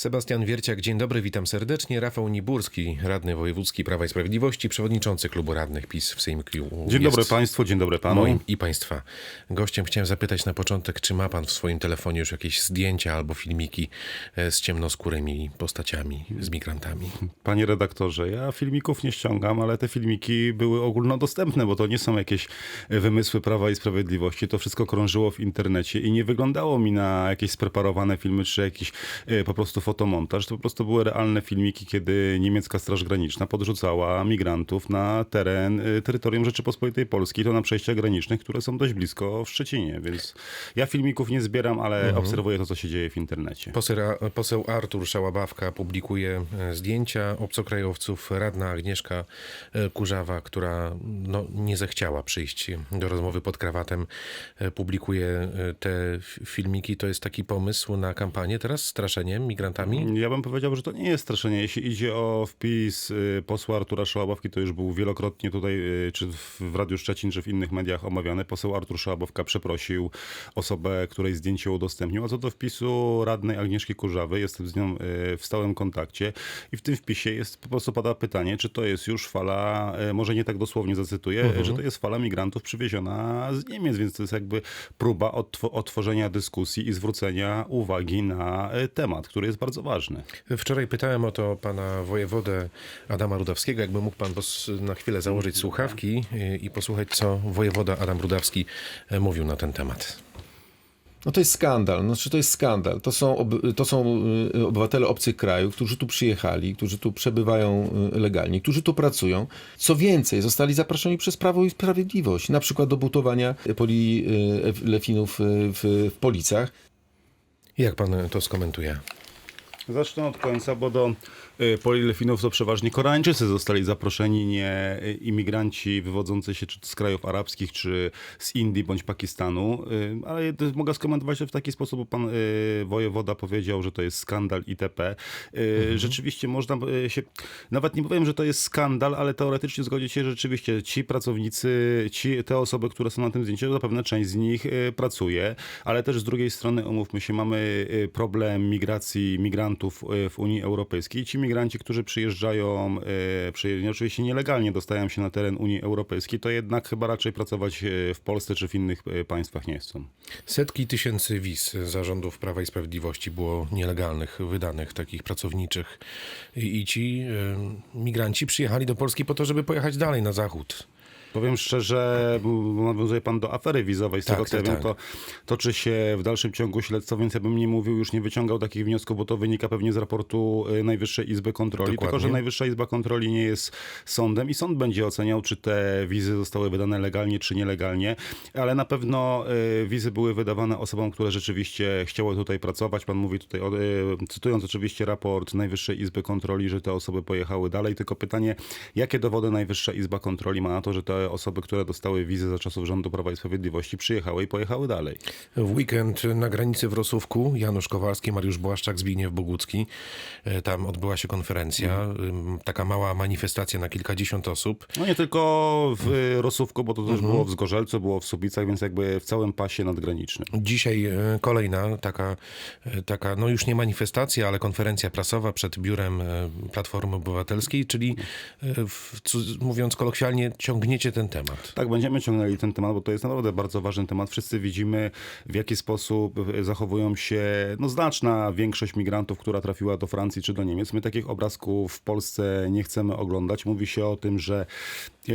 Sebastian Wierciak, dzień dobry, witam serdecznie. Rafał Niburski, radny wojewódzki Prawa i Sprawiedliwości, przewodniczący klubu radnych PiS w Sejmiku. Dzień dobry Państwu, dzień dobry Panu. Moim i Państwa gościem chciałem zapytać na początek, czy ma Pan w swoim telefonie już jakieś zdjęcia albo filmiki e, z ciemnoskórymi postaciami, z migrantami? Panie redaktorze, ja filmików nie ściągam, ale te filmiki były ogólnodostępne, bo to nie są jakieś wymysły Prawa i Sprawiedliwości. To wszystko krążyło w internecie i nie wyglądało mi na jakieś spreparowane filmy, czy jakiś e, po prostu fotomontaż. To po prostu były realne filmiki, kiedy niemiecka Straż Graniczna podrzucała migrantów na teren e, terytorium Rzeczypospolitej Polskiej, to na przejściach granicznych, które są dość blisko w Szczecinie, więc ja filmików nie zbieram, ale obserwuję to, co się dzieje w internecie. Poseł, poseł Artur Szałabawka publikuje e, zdjęcia obcokrajowców. Radna Agnieszka e, Kurzawa, która no, nie zechciała przyjść do rozmowy pod krawatem, e, publikuje te filmiki. To jest taki pomysł na kampanię teraz, straszeniem migrantami? Ja bym powiedział, że to nie jest straszenie. Jeśli idzie o wpis y, posła Artura Szałabawki, to już był wielokrotnie tutaj, y, czy w Radiu Szczecin, czy w innych mediach omawiany. Poseł Artur Szałabawka przeprosił osobę, której zdjęcie udostępnił. A co do wpisu radnej Agnieszki Kurzawy, jestem z nią y, w stałym kontakcie i w tym wpisie jest po prostu pada pytanie, czy to jest już fala, może nie tak dosłownie zacytuję, że to jest fala migrantów przywieziona z Niemiec, więc to jest jakby próba odtw- otworzenia dyskusji i zwrócenia uwagi na temat, który jest bardzo ważny. Wczoraj pytałem o to pana wojewodę Adama Rudawskiego, jakby mógł pan na chwilę założyć słuchawki i posłuchać, co wojewoda Adam Rudawski e, mówił na ten temat. No to jest skandal. No, czy to jest skandal? To są, to są y, obywatele obcych krajów, którzy tu przyjechali, którzy tu przebywają y, legalnie, którzy tu pracują. Co więcej, zostali zaproszeni przez Prawo i Sprawiedliwość, na przykład do budowania polilefinów w, w Policach. Jak pan to skomentuje? Zacznę od końca, bo do y, polilefinów to przeważnie Koreańczycy zostali zaproszeni, nie y, imigranci wywodzący się czy z krajów arabskich, czy z Indii bądź Pakistanu. Y, Ale mogę skomentować to w taki sposób, bo pan y, wojewoda powiedział, że to jest skandal itp. Y, Rzeczywiście można y, się, nawet nie powiem, że to jest skandal, ale teoretycznie zgodzić się, że rzeczywiście ci pracownicy, ci, te osoby, które są na tym zdjęciu, zapewne część z nich y, pracuje, ale też z drugiej strony, umówmy się, mamy y, problem migracji migrantów y, w Unii Europejskiej. Ci migranci, którzy przyjeżdżają, y, przyjeżdżają oczywiście nielegalnie, dostają się na teren Unii Europejskiej, to jednak chyba raczej pracować y, w Polsce czy w innych y, państwach nie chcą. Setki tysięcy wiz zarządów Prawa i Sprawiedliwości było nielegalnych, wydanych, takich pracowniczych. I, ci migranci przyjechali do Polski po to, żeby pojechać dalej na zachód. Powiem szczerze, nawiązuje pan do afery wizowej, z Tak, tego co tak, ja tak. wiem, to toczy się w dalszym ciągu śledztwo, więc ja bym nie mówił, już nie wyciągał takich wniosków, bo to wynika pewnie z raportu y, Najwyższej Izby Kontroli, Dokładnie. tylko że Najwyższa Izba Kontroli nie jest sądem i sąd będzie oceniał, czy te wizy zostały wydane legalnie, czy nielegalnie, ale na pewno y, wizy były wydawane osobom, które rzeczywiście chciały tutaj pracować. Pan mówi tutaj, o, y, cytując oczywiście raport Najwyższej Izby Kontroli, że te osoby pojechały dalej, tylko pytanie, jakie dowody Najwyższa Izba Kontroli ma na to, że te osoby, które dostały wizy za czasów rządu Prawa i Sprawiedliwości przyjechały i pojechały dalej. W weekend na granicy w Rosówku Janusz Kowalski, Mariusz Błaszczak, Zbigniew Bogucki. E, Tam odbyła się konferencja, ym, taka mała manifestacja na kilkadziesiąt osób. No nie tylko w y, Rosówku, bo to też było w Zgorzelcu, było w Subicach, więc jakby w całym pasie nadgranicznym. Dzisiaj e, kolejna taka, e, taka, no już nie manifestacja, ale konferencja prasowa przed biurem Platformy Obywatelskiej, czyli w, mówiąc kolokwialnie, ciągniecie ten temat. Tak, będziemy ciągnęli ten temat, bo to jest naprawdę bardzo ważny temat. Wszyscy widzimy, w jaki sposób e, zachowują się no, znaczna większość migrantów, która trafiła do Francji czy do Niemiec. My takich obrazków w Polsce nie chcemy oglądać. Mówi się o tym, że e,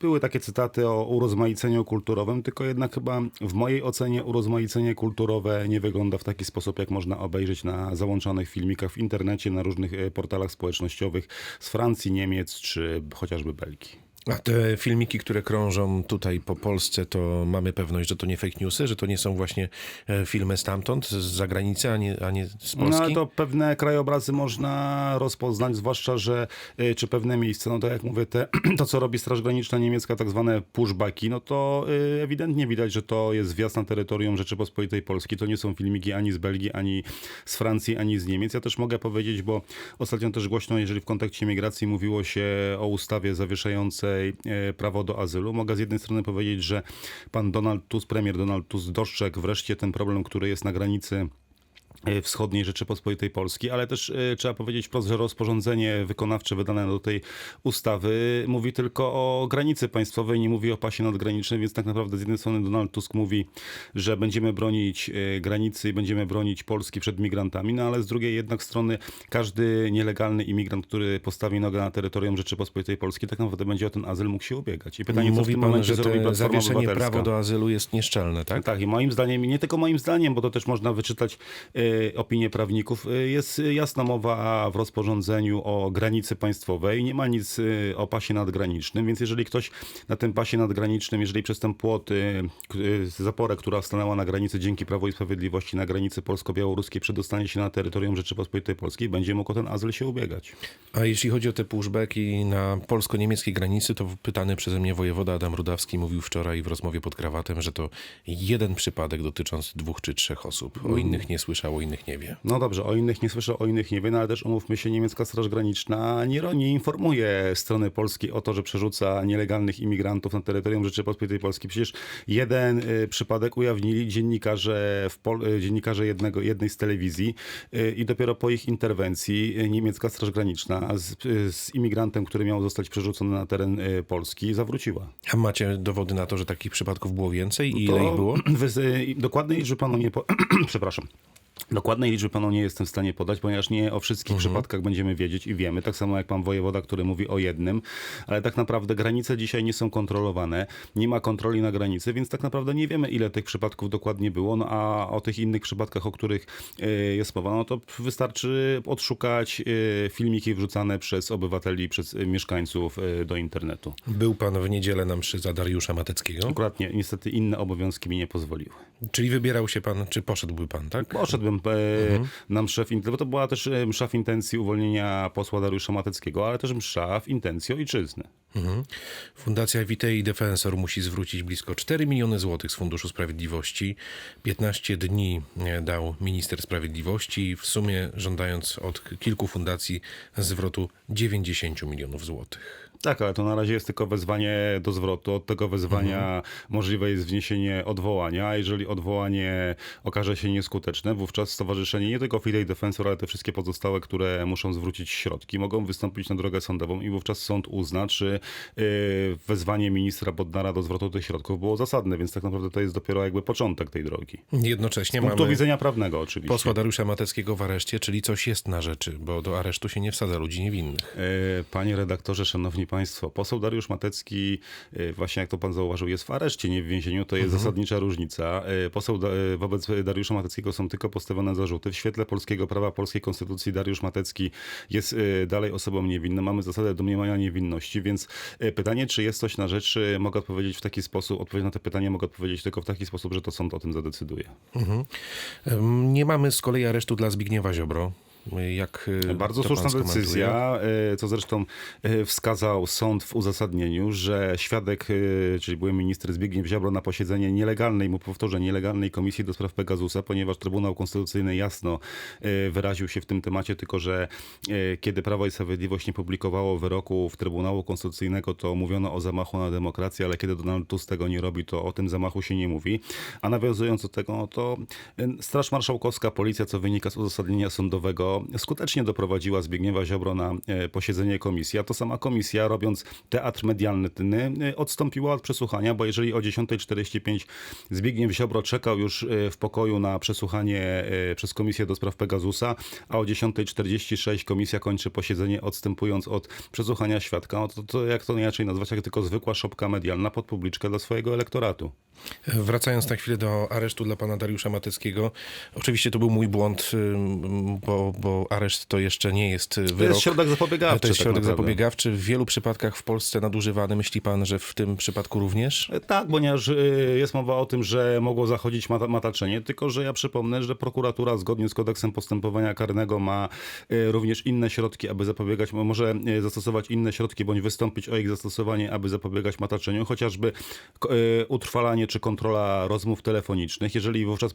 były takie cytaty o urozmaiceniu kulturowym, tylko jednak chyba w mojej ocenie urozmaicenie kulturowe nie wygląda w taki sposób, jak można obejrzeć na załączonych filmikach w internecie, na różnych e, portalach społecznościowych z Francji, Niemiec czy chociażby Belgii. A te filmiki, które krążą tutaj po Polsce, to mamy pewność, że to nie fake newsy, że to nie są właśnie e, filmy stamtąd, z zagranicy, a nie, a nie z Polski? No ale to pewne krajobrazy można rozpoznać, zwłaszcza, że y, czy pewne miejsca, no to jak mówię, te, to co robi Straż Graniczna niemiecka, tak zwane pushbacki, no to y, ewidentnie widać, że to jest wjazd na terytorium Rzeczypospolitej Polskiej. To nie są filmiki ani z Belgii, ani z Francji, ani z Niemiec. Ja też mogę powiedzieć, bo ostatnio też głośno, jeżeli w kontekście migracji mówiło się o ustawie zawieszającej e, prawo do azylu. Mogę z jednej strony powiedzieć, że pan Donald Tusk, premier Donald Tusk dostrzegł wreszcie ten problem, który jest na granicy wschodniej Rzeczypospolitej Polskiej, ale też e, trzeba powiedzieć wprost, że rozporządzenie wykonawcze wydane do tej ustawy mówi tylko o granicy państwowej, nie mówi o pasie nadgranicznym, więc tak naprawdę z jednej strony Donald Tusk mówi, że będziemy bronić e, granicy i będziemy bronić Polski przed migrantami, no ale z drugiej jednak strony każdy nielegalny imigrant, który postawi nogę na terytorium Rzeczypospolitej Polskiej, tak naprawdę będzie o ten azyl mógł się ubiegać. I pytanie, co w Mówi tym pan, momencie że zrobi Platforma zawieszenie Obywatelska? prawo do azylu jest nieszczelne, tak? Tak, i moim zdaniem, i nie tylko moim zdaniem, bo to też można wyczytać e, opinię prawników, e, jest jasna mowa w rozporządzeniu o granicy państwowej. Nie ma nic e, o pasie nadgranicznym, więc jeżeli ktoś na tym pasie nadgranicznym, jeżeli przez ten płot, zaporę, która stanęła na granicy dzięki Prawu i Sprawiedliwości, na granicy polsko-białoruskiej, przedostanie się na terytorium Rzeczypospolitej Polskiej, będzie mógł o ten azyl się ubiegać. A jeśli chodzi o te pushbacki na polsko-niemieckiej granicy, to pytany przeze mnie wojewoda Adam Rudawski mówił wczoraj w rozmowie pod krawatem, że to jeden przypadek dotyczący dwóch czy trzech osób. O innych nie słyszał, o innych nie wie. No dobrze, o innych nie słyszę, o innych nie wiem, no ale też umówmy się, niemiecka Straż Graniczna nie, nie informuje strony polskiej o to, że przerzuca nielegalnych imigrantów na terytorium Rzeczypospolitej Polskiej. Przecież jeden y, przypadek ujawnili dziennikarze, w Pol- y, dziennikarze jednego, jednej z telewizji y, i dopiero po ich interwencji y, niemiecka Straż Graniczna z, y, z imigrantem, który miał zostać przerzucony na teren y, Polski, zawróciła. A macie dowody na to, że takich przypadków było więcej i ile To ich było? Wy, dokładnej liczby panu nie... Po... Przepraszam. Dokładnej liczby panu nie jestem w stanie podać, ponieważ nie o wszystkich przypadkach będziemy wiedzieć i wiemy. Tak samo jak pan wojewoda, który mówi o jednym, ale tak naprawdę granice dzisiaj nie są kontrolowane, nie ma kontroli na granicy, więc tak naprawdę nie wiemy, ile tych przypadków dokładnie było. No a o tych innych przypadkach, o których e, jest mowa, no to wystarczy odszukać e, filmiki wrzucane przez obywateli, przez e, mieszkańców do internetu. Był pan w niedzielę na mszy za Dariusza Mateckiego, Akurat nie, niestety inne obowiązki mi nie pozwoliły. czyli wybierał się pan, czy poszedłby pan, tak? Poszedłbym e, na mszę w intencji, bo to była też e, msza w intencji uwolnienia posła Dariusza Mateckiego, ale też msza w intencji ojczyzny. Mhm. Fundacja Vitei Defensor musi zwrócić blisko 4 miliony złotych z Funduszu Sprawiedliwości. 15 dni e, dał minister sprawiedliwości, w sumie żądając od kilku fundacji zwrotu 90 milionów złotych. Tak, ale to na razie jest tylko wezwanie do zwrotu. Od tego wezwania możliwe jest wniesienie odwołania. A jeżeli odwołanie okaże się nieskuteczne, wówczas stowarzyszenie, nie tylko Fidei Defensor, ale te wszystkie pozostałe, które muszą zwrócić środki, mogą wystąpić na drogę sądową i wówczas sąd uzna, czy y, wezwanie ministra Bodnara do zwrotu tych środków było zasadne, więc tak naprawdę to jest dopiero jakby początek tej drogi. Jednocześnie Z punktu mamy widzenia prawnego oczywiście. posła Dariusza Mateckiego w areszcie, czyli coś jest na rzeczy, bo do aresztu się nie wsadza ludzi niewinnych. E, Panie redaktorze, szanowni państwo, poseł Dariusz Matecki, e, właśnie jak to pan zauważył, jest w areszcie, nie w więzieniu, to jest zasadnicza różnica. E, Poseł, e, wobec Dariusza Mateckiego są tylko postawione zarzuty. W świetle polskiego prawa, polskiej konstytucji Dariusz Matecki jest dalej osobą niewinną. Mamy zasadę domniemania niewinności, więc pytanie, czy jest coś na rzeczy, mogę odpowiedzieć w taki sposób, odpowiedź na to pytanie mogę odpowiedzieć tylko w taki sposób, że to sąd o tym zadecyduje. Em, Nie mamy z kolei aresztu dla Zbigniewa Ziobro. Jak e, Bardzo słuszna decyzja, e, co zresztą e, wskazał sąd w uzasadnieniu, że świadek, czyli były minister Zbigniew Ziobro na posiedzenie nielegalnej, mu powtórzę, nielegalnej komisji do spraw Pegasusa, ponieważ Trybunał Konstytucyjny jasno wyraził się w tym temacie, tylko że kiedy Prawo i Sprawiedliwość nie publikowało wyroków Trybunału Konstytucyjnego, to mówiono o zamachu na demokrację, ale kiedy Donald Tusk tego nie robi, to o tym zamachu się nie mówi. A nawiązując do tego, no to Straż Marszałkowska, policja, co wynika z uzasadnienia sądowego, skutecznie doprowadziła Zbigniewa Ziobro na e, posiedzenie komisji, a to sama komisja, robiąc teatr medialny, e, odstąpiła od przesłuchania, bo jeżeli o 10.45 Zbigniew Ziobro czekał już e, w pokoju na przesłuchanie przez Komisję do Spraw Pegasusa, a o 10.46 komisja kończy posiedzenie odstępując od przesłuchania świadka, no to, to jak to inaczej nazwać, jak tylko zwykła szopka medialna pod publiczkę dla swojego elektoratu. Wracając na chwilę do aresztu dla pana Dariusza Mateckiego. Oczywiście to był mój błąd, bo, bo areszt to jeszcze nie jest wyrok. jest środek zapobiegawczy, To jest tak środek naprawdę. zapobiegawczy. W wielu przypadkach w Polsce nadużywany. Myśli pan, że w tym przypadku również? E, Tak, ponieważ y, jest mowa o tym, że mogło zachodzić mata- mataczenie, tylko że ja przypomnę, że prokuratura zgodnie z kodeksem postępowania karnego ma również inne środki, aby zapobiegać, mo- może zastosować inne środki bądź wystąpić o ich zastosowanie, aby zapobiegać mataczeniu, chociażby utrwalanie czy kontrola rozmów telefonicznych. Jeżeli wówczas,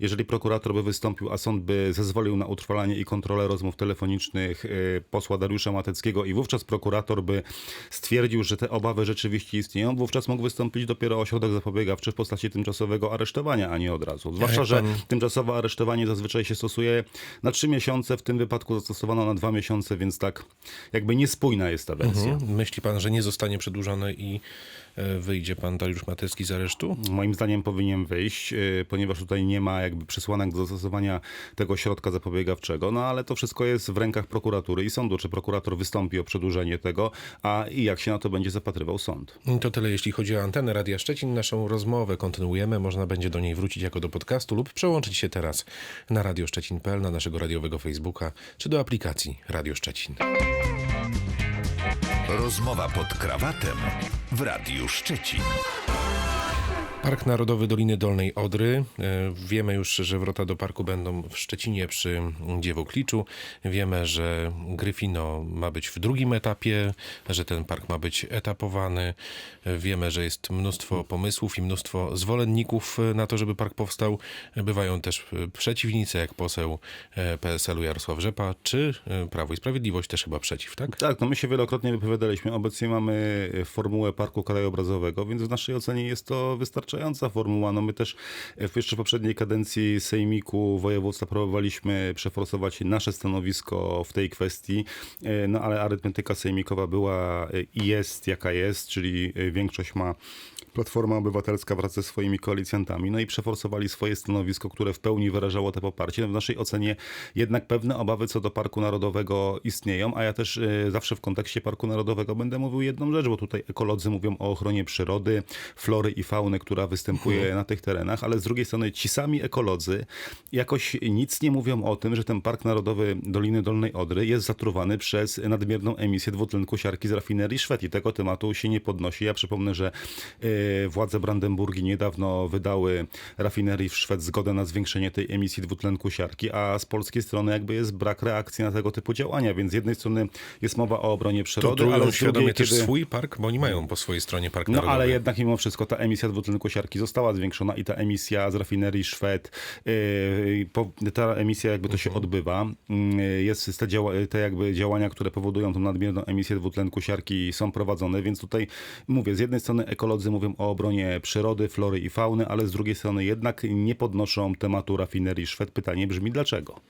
jeżeli prokurator by wystąpił, a sąd by zezwolił na utrwalanie i kontrolę rozmów telefonicznych y, posła Dariusza Mateckiego i wówczas prokurator by stwierdził, że te obawy rzeczywiście istnieją, wówczas mógł wystąpić dopiero ośrodek zapobiegawczy w postaci tymczasowego aresztowania, a nie od razu. Zwłaszcza, że tymczasowe aresztowanie zazwyczaj się stosuje na trzy miesiące, w tym wypadku zastosowano na dwa miesiące, więc tak jakby niespójna jest ta wersja. Mhm. Myśli pan, że nie zostanie przedłużone i wyjdzie pan Dariusz Matecki z aresztu? Moim zdaniem powinien wyjść, yy, ponieważ tutaj nie ma jakby przesłanek do zastosowania tego środka zapobiegawczego, no ale to wszystko jest w rękach prokuratury i sądu, czy prokurator wystąpi o przedłużenie tego, a i jak się na to będzie zapatrywał sąd. To tyle jeśli chodzi o antenę Radia Szczecin. Naszą rozmowę kontynuujemy. Można będzie do niej wrócić jako do podcastu lub przełączyć się teraz na radioszczecin.pl, na naszego radiowego Facebooka czy do aplikacji Radio Szczecin. Rozmowa pod krawatem w Radiu Szczecin. Park Narodowy Doliny Dolnej Odry. E, Wiemy już, że wrota do parku będą w Szczecinie przy Dziewokliczu. Wiemy, że Gryfino ma być w drugim etapie, że ten park ma być etapowany. E, Wiemy, że jest mnóstwo pomysłów i mnóstwo zwolenników e, na to, żeby park powstał. Bywają też przeciwnicy, jak poseł PSL-u Jarosław Rzepa, czy Prawo i Sprawiedliwość też chyba przeciw, tak? Tak, no my się wielokrotnie wypowiadaliśmy. Obecnie mamy formułę parku krajobrazowego, więc w naszej ocenie jest to wystarczająca formuła. No my też e, w jeszcze poprzedniej kadencji Sejmiku Województwa próbowaliśmy przeforsować nasze stanowisko w tej kwestii, e, no ale arytmetyka sejmikowa była e, i jest jaka jest, czyli większość ma Platforma Obywatelska wraz ze swoimi koalicjantami, no i przeforsowali swoje stanowisko, które w pełni wyrażało to poparcie. W naszej ocenie jednak pewne obawy co do Parku Narodowego istnieją, a ja też zawsze w kontekście Parku Narodowego będę mówił jedną rzecz, bo tutaj ekolodzy mówią o ochronie przyrody, flory i fauny, która występuje na tych terenach, ale z drugiej strony ci sami ekolodzy jakoś nic nie mówią o tym, że ten Park Narodowy Doliny Dolnej Odry jest zatruwany przez nadmierną emisję dwutlenku siarki z rafinerii Szwed i tego tematu się nie podnosi. Ja przypomnę, że e, władze Brandenburgii niedawno wydały rafinerii w Szwed zgodę na zwiększenie tej emisji dwutlenku siarki, a z polskiej strony jakby jest brak reakcji na tego typu działania, więc z jednej strony jest mowa o obronie To przyrody, trują ale z świadomie drugiej, też kiedy... swój park, bo oni mają po swojej stronie park No narodowy. ale jednak mimo wszystko ta emisja dwutlenku siarki została zwiększona i ta emisja z rafinerii Szwed, yy, ta emisja jakby to się odbywa. Yy, jest te, działa, te jakby działania, które powodują tą nadmierną emisję dwutlenku siarki są prowadzone, więc tutaj mówię, z jednej strony ekolodzy mówią o obronie przyrody, flory i fauny, ale z drugiej strony jednak nie podnoszą tematu rafinerii Szwed. Pytanie brzmi dlaczego?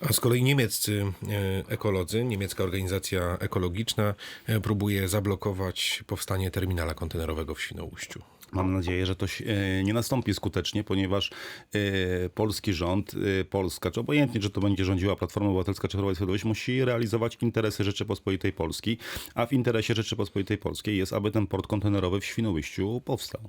A z kolei niemieccy e, ekolodzy, niemiecka organizacja ekologiczna e, próbuje zablokować powstanie terminala kontenerowego w Świnoujściu. Mam nadzieję, że to e, nie nastąpi skutecznie, ponieważ e, polski rząd, e, Polska, czy obojętnie, że to będzie rządziła Platforma Obywatelska czy Prawo i Sprawiedliwość, musi realizować interesy Rzeczypospolitej Polskiej, a w interesie Rzeczypospolitej Polskiej jest, aby ten port kontenerowy w Świnoujściu powstał.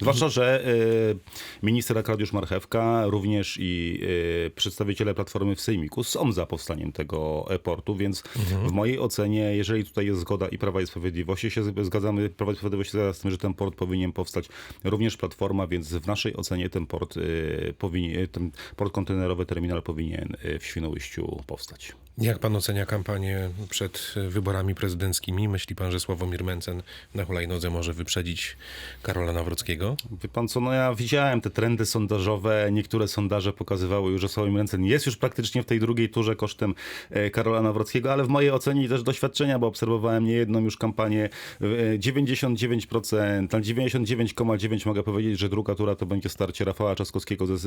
Zwłaszcza, że y, minister Arkadiusz Marchewka, również i y, przedstawiciele Platformy w Sejmiku są za powstaniem tego portu, więc w mojej ocenie, jeżeli tutaj jest zgoda i Prawa i Sprawiedliwości, się zgadzamy, Prawa i zgadza z tym, że ten port powinien powstać, również Platforma, więc w naszej ocenie ten port, y, powinien, ten port kontenerowy, terminal powinien w Świnoujściu powstać. Jak pan ocenia kampanię przed e, wyborami prezydenckimi? Myśli pan, że Sławomir Mencen na hulajnodze może wyprzedzić Karola Nawrockiego? Wie pan co, no ja widziałem te trendy sondażowe, niektóre sondaże pokazywały już, że Sławomir Mencen jest już praktycznie w tej drugiej turze kosztem e, Karola Nawrockiego, ale w mojej ocenie też doświadczenia, bo obserwowałem niejedną już kampanię, e, 99%, na 99,9 mogę powiedzieć, że druga tura to będzie starcie Rafała Trzaskowskiego ze, z,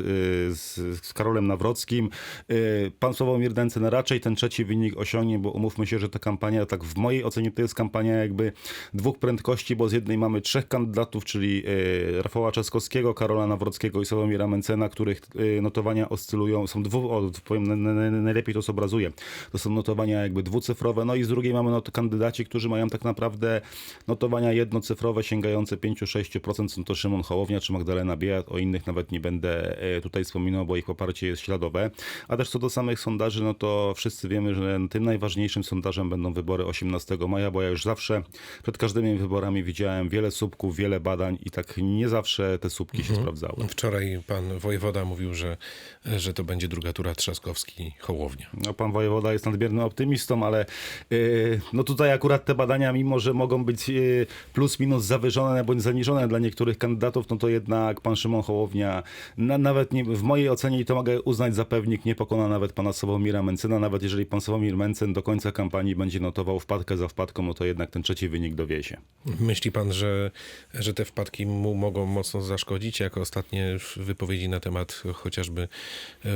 z, z Karolem Nawrockim. E, Pan Sławomir Mencen raczej ten trzeci wynik osiągnie, bo umówmy się, że ta kampania, tak w mojej ocenie to jest kampania jakby dwóch prędkości, bo z jednej mamy trzech kandydatów, czyli e, Rafała Trzaskowskiego, Karola Nawrockiego i Sławomira Mencena, których e, notowania oscylują, są dwu, o, powiem, na- na- na- najlepiej to zobrazuje, to są notowania jakby dwucyfrowe, no i z drugiej mamy not, kandydaci, którzy mają tak naprawdę notowania jednocyfrowe, sięgające 5-6%, są to Szymon Hołownia czy Magdalena Biejat, o innych nawet nie będę e, tutaj wspominał, bo ich poparcie jest śladowe, a też co do samych sondaży, no to wszyscy wszyscy wiemy, że tym najważniejszym sondażem będą wybory 18 maja, bo ja już zawsze przed każdymi wyborami widziałem wiele słupków, wiele badań i tak nie zawsze te słupki się sprawdzały. Wczoraj pan wojewoda mówił, że, że to będzie druga tura Trzaskowski-Hołownia. No, pan wojewoda jest nadmiernym optymistą, ale yy, no tutaj akurat te badania, mimo że mogą być yy, plus minus zawyżone bądź zaniżone dla niektórych kandydatów, no to jednak pan Szymon Hołownia, na, nawet nie, w mojej ocenie, i to mogę uznać za pewnik, nie pokona nawet pana Sławomira Mencyna, nawet jeżeli pan Sławomir Mencen do końca kampanii będzie notował wpadkę za wpadką, no to jednak ten trzeci wynik dowiezie. Myśli pan, że, że te wpadki mu mogą mocno zaszkodzić, jak ostatnie wypowiedzi na temat chociażby e,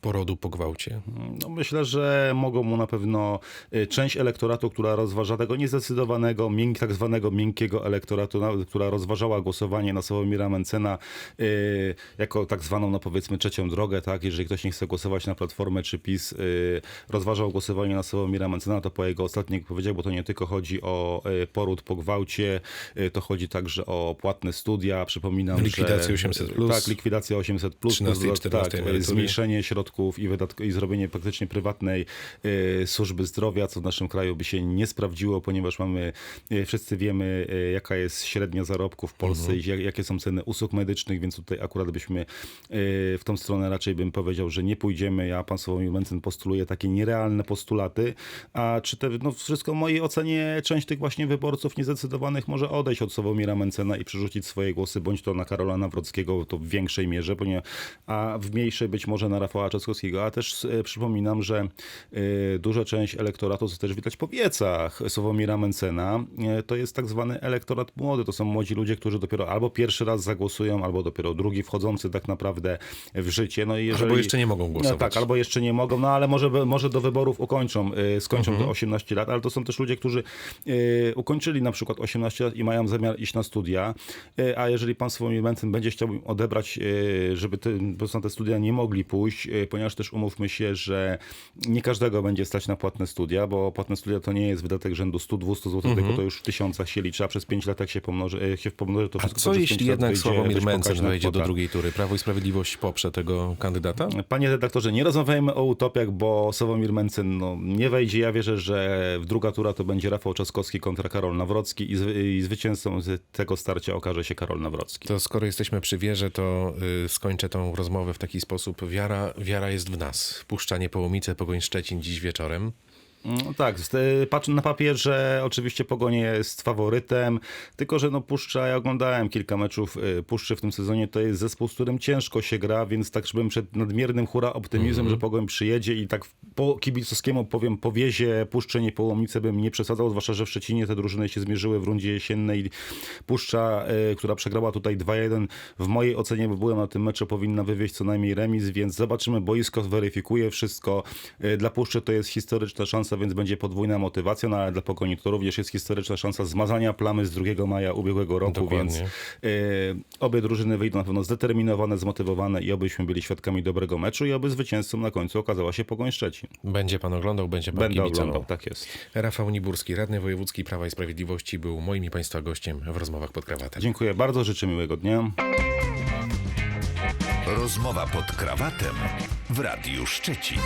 porodu po gwałcie? No myślę, że mogą mu na pewno y, część elektoratu, która rozważa tego niezdecydowanego, mięk, tak zwanego miękkiego elektoratu, która rozważała głosowanie na Sławomira Mencena y, jako tak zwaną, no powiedzmy, trzecią drogę, tak? Jeżeli ktoś nie chce głosować na Platformę czy PiS, y, rozważał głosowanie na Sławomira Mencena, to po jego ostatnich powiedział, bo to nie tylko chodzi o poród po gwałcie, y, to chodzi także o płatne studia, przypominam, Likwidację że... 800+. Tak, likwidacja 800+, plus, 13 i 14 tak, zmniejszenie środków i, wydatk- i zrobienie praktycznie prywatnej e, służby zdrowia, co w naszym kraju by się nie sprawdziło, ponieważ mamy, e, wszyscy wiemy, e, jaka jest średnia zarobku w Polsce i jak, jakie są ceny usług medycznych, więc tutaj akurat byśmy w tą stronę raczej bym powiedział, że nie pójdziemy. Ja, pan Sławomir Mencen postuluje takie nierealne postulaty, a czy te, no wszystko w mojej ocenie część tych właśnie wyborców niezdecydowanych może odejść od Sławomira Mencena i przerzucić swoje głosy, bądź to na Karola Nawrockiego, to w większej mierze, ponieważ, a w mniejszej być może na Rafała Trzaskowskiego, a też e, przypominam, że e, duża część elektoratu, co też widać po wiecach Sławomira Mencena, e, to jest tak zwany elektorat młody, to są młodzi ludzie, którzy dopiero albo pierwszy raz zagłosują, albo dopiero drugi wchodzący tak naprawdę w życie. No i jeżeli, Albo jeszcze nie mogą No głosować. tak, albo jeszcze nie mogą, no ale może, może do wyborów ukończą, skończą Mhm. te 18 lat, ale to są też ludzie, którzy ukończyli na przykład 18 lat i mają zamiar iść na studia, a jeżeli pan Sławomir Mencen będzie chciał im odebrać, żeby te, po prostu na te studia nie mogli pójść, ponieważ też umówmy się, że nie każdego będzie stać na płatne studia, bo płatne studia to nie jest wydatek rzędu 100-200 zł, tylko to już w tysiącach się liczy, a przez 5 lat jak się pomnoży, y, się pomnoży to A wszystko co to przez jeśli jednak Sławomir Mencen wejdzie do drugiej tury? Prawo i Sprawiedliwość poprze tego kandydata? Panie redaktorze, nie rozmawiajmy o utopiach, bo Sławomir Mencen no, nie wejdzie. Ja wierzę, że w druga tura to będzie Rafał Trzaskowski kontra Karol Nawrocki i, zwy, i zwycięzcą z tego starcia okaże się Karol Nawrocki. To skoro jesteśmy przy wierze, to y, skończę tą rozmowę w taki sposób. Wiara, wiara jest w nas. Puszczanie Połomice, Pogoń Szczecin dziś wieczorem. No tak, e, patrz na papierze oczywiście Pogoń jest faworytem, tylko że no Puszcza, ja oglądałem kilka meczów e, Puszczy w tym sezonie, to jest zespół, z którym ciężko się gra, więc tak żebym przed nadmiernym hura optymizmem, że Pogoń przyjedzie i tak po kibicowskiemu powiem powiezie Puszczę nie połomnicę bym nie przesadzał, zwłaszcza, że w Szczecinie te drużyny się zmierzyły w rundzie jesiennej. Puszcza, e, która przegrała tutaj 2-1, w mojej ocenie, bo byłem na tym meczu, powinna wywieźć co najmniej remis, więc zobaczymy, boisko zweryfikuje wszystko. Dla Puszczy to jest historyczna szansa, więc będzie podwójna motywacja, no ale dla Pogoni to również jest historyczna szansa zmazania plamy z 2 maja ubiegłego roku, Dokładnie. więc e, obie drużyny wyjdą na pewno zdeterminowane, zmotywowane i obyśmy byli świadkami dobrego meczu i oby zwycięzcą na końcu okazała się Pogoń Szczecin. Będzie pan oglądał, będzie pan Będę kibicował. oglądał, tak jest. Rafał Niburski, radny wojewódzki Prawa i Sprawiedliwości, był moim i państwa gościem w rozmowach pod krawatem. Dziękuję bardzo, życzę miłego dnia. Rozmowa pod krawatem w Radiu Szczecin.